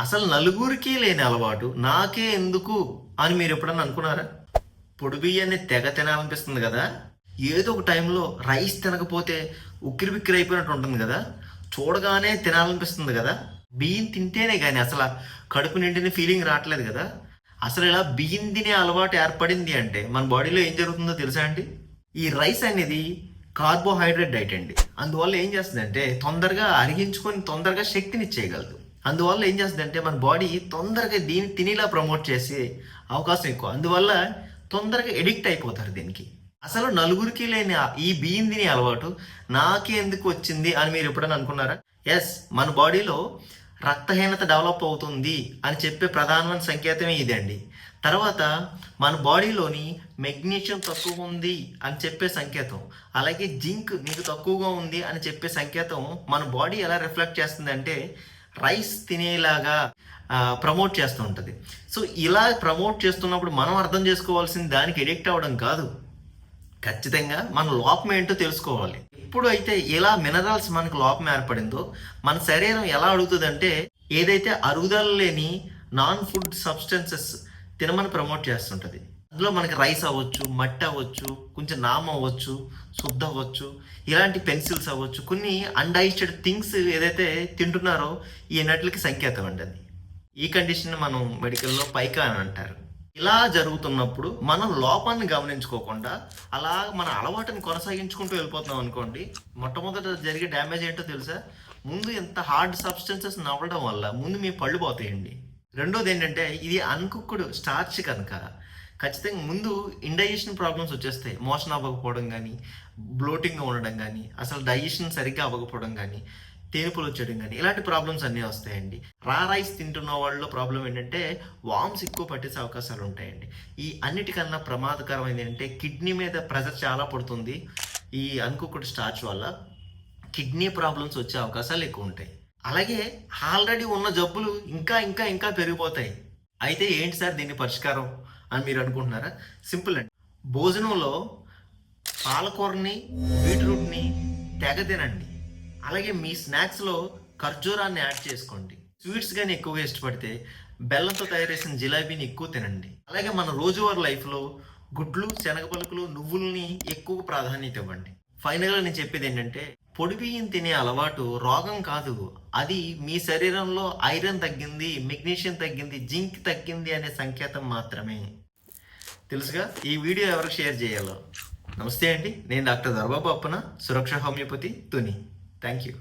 అసలు నలుగురికి లేని అలవాటు. నాకే ఎందుకు అని మీరు ఎప్పుడన్నా అనుకున్నారా? పొడి బియ్యాన్ని తెగ తినాలనిపిస్తుంది కదా. ఏదో ఒక టైంలో రైస్ తినకపోతే ఉక్కిరి బిక్కిరి అయిపోయినట్టు ఉంటుంది కదా. చూడగానే తినాలనిపిస్తుంది కదా. బియ్యం తింటేనే కానీ అసలు కడుపు నిండిన ఫీలింగ్ రావట్లేదు కదా. అసలు ఇలా బియ్యం తినే అలవాటు ఏర్పడింది అంటే మన బాడీలో ఏం జరుగుతుందో తెలుసా అండి? ఈ రైస్ అనేది కార్బోహైడ్రేట్ డైట్ అండి. అందువల్ల ఏం చేస్తుందంటే తొందరగా అరిగించుకొని తొందరగా శక్తిని ఇచ్చేయగలదు. అందువల్ల ఏం చేస్తుందంటే మన బాడీ తొందరగా దీన్ని తినేలా ప్రమోట్ చేసే అవకాశం ఎక్కువ. అందువల్ల తొందరగా ఎడిక్ట్ అయిపోతారు దీనికి. అసలు నలుగురికి లేని ఈ బియ్యం తినే అలవాటు నాకే ఎందుకు వచ్చింది అని మీరు ఎప్పుడైనా అనుకున్నారా? ఎస్ మన బాడీలో రక్తహీనత డెవలప్ అవుతుంది అని చెప్పే ప్రధానమైన సంకేతమే ఇదండి తర్వాత మన బాడీలోని మెగ్నీషియం తక్కువ ఉంది అని చెప్పే సంకేతం అలాగే జింక్ నీకు తక్కువగా ఉంది అని చెప్పే సంకేతం మన బాడీ ఎలా రిఫ్లెక్ట్ చేస్తుందంటే రైస్ తినేలాగా ప్రమోట్ చేస్తూ ఉంటుంది. సో ఇలా ప్రమోట్ చేస్తున్నప్పుడు మనం అర్థం చేసుకోవాల్సింది దానికి ఎడిక్ట్ అవ్వడం కాదు. ఖచ్చితంగా మన లోపం ఏంటో తెలుసుకోవాలి. ఎప్పుడైతే అయితే ఇలా మినరల్స్ మనకు లోపం ఏర్పడిందో మన శరీరం ఎలా అడుగుతుందంటే ఏదైతే అరుగుదల లేని నాన్ ఫుడ్ సబ్స్టెన్సెస్ తినమని ప్రమోట్ చేస్తుంటుంది. అందులో మనకి రైస్ అవ్వచ్చు మట్టి అవ్వచ్చు కొంచెం నామ్ అవ్వచ్చు శుద్ధ అవ్వచ్చు ఇలాంటి పెన్సిల్స్ అవ్వచ్చు కొన్ని అన్డైజెస్టెడ్ థింగ్స్ ఏదైతే తింటున్నారో ఈ నట్లకి సంకేతం అండి అది. ఈ కండిషన్ మనం మెడికల్లో పైకా అని అంటారు. ఇలా జరుగుతున్నప్పుడు మనం లోపాన్ని గమనించుకోకుండా అలా మన అలవాటుని కొనసాగించుకుంటూ వెళ్ళిపోతున్నాం అనుకోండి మొట్టమొదట జరిగే డ్యామేజ్ ఏంటో తెలుసా? ముందు ఇంత హార్డ్ సబ్స్టెన్సెస్ నవ్వడం వల్ల ముందు మీ పళ్ళు పోతాయండి. రెండోది ఏంటంటే ఇది అన్కుక్డ్ స్టార్చ్ కనుక ఖచ్చితంగా ముందు ఇండైజెషన్ ప్రాబ్లమ్స్ వచ్చేస్తాయి. మోషన్ అవ్వకపోవడం కానీ బ్లోటింగ్ ఉండడం కానీ అసలు డైజెషన్ సరిగ్గా అవ్వకపోవడం కానీ తేనుపులు వచ్చేయడం కానీ ఇలాంటి ప్రాబ్లమ్స్ అన్నీ వస్తాయండి. రా రైస్ తింటున్న వాళ్ళలో ప్రాబ్లం ఏంటంటే వామ్స్ ఎక్కువ పట్టేసే అవకాశాలు ఉంటాయండి. ఈ అన్నిటికన్నా ప్రమాదకరమైనది ఏంటంటే కిడ్నీ మీద ప్రెజర్ చాలా పడుతుంది. ఈ అన్కుక్కుడు స్టార్చ్ వల్ల కిడ్నీ ప్రాబ్లమ్స్ వచ్చే అవకాశాలు ఎక్కువ ఉంటాయి. అలాగే ఆల్రెడీ ఉన్న జబ్బులు ఇంకా ఇంకా ఇంకా పెరిగిపోతాయి. అయితే ఏంటి సార్ దీని పరిష్కారం? అని మీరు అనుకుంటున్నారా? సింపుల్ అండి. భోజనంలో పాలకూరని బీట్రూట్ని తెగ తినండి. అలాగే మీ స్నాక్స్లో ఖర్జూరాన్ని యాడ్ చేసుకోండి. స్వీట్స్ కానీ ఎక్కువగా ఇష్టపడితే బెల్లంతో తయారు చేసిన జిలాబీని ఎక్కువ తినండి. అలాగే మన రోజువారీ లైఫ్లో గుడ్లు శనగ పలుకులు నువ్వుల్ని ఎక్కువ ప్రాధాన్యత ఇవ్వండి. ఫైనల్గా నేను చెప్పేది ఏంటంటే పొడి బియ్యం తినే అలవాటు రోగం కాదు. అది మీ శరీరంలో ఐరన్ తగ్గింది మెగ్నీషియం తగ్గింది జింక్ తగ్గింది అనే సంకేతం మాత్రమే. తెలుసుగా? ఈ వీడియో ఎవరికి షేర్ చేయాలో? నమస్తే అండి. నేను doctor Darbabu Appana Suraksha homoeopathy Tuni. Thank you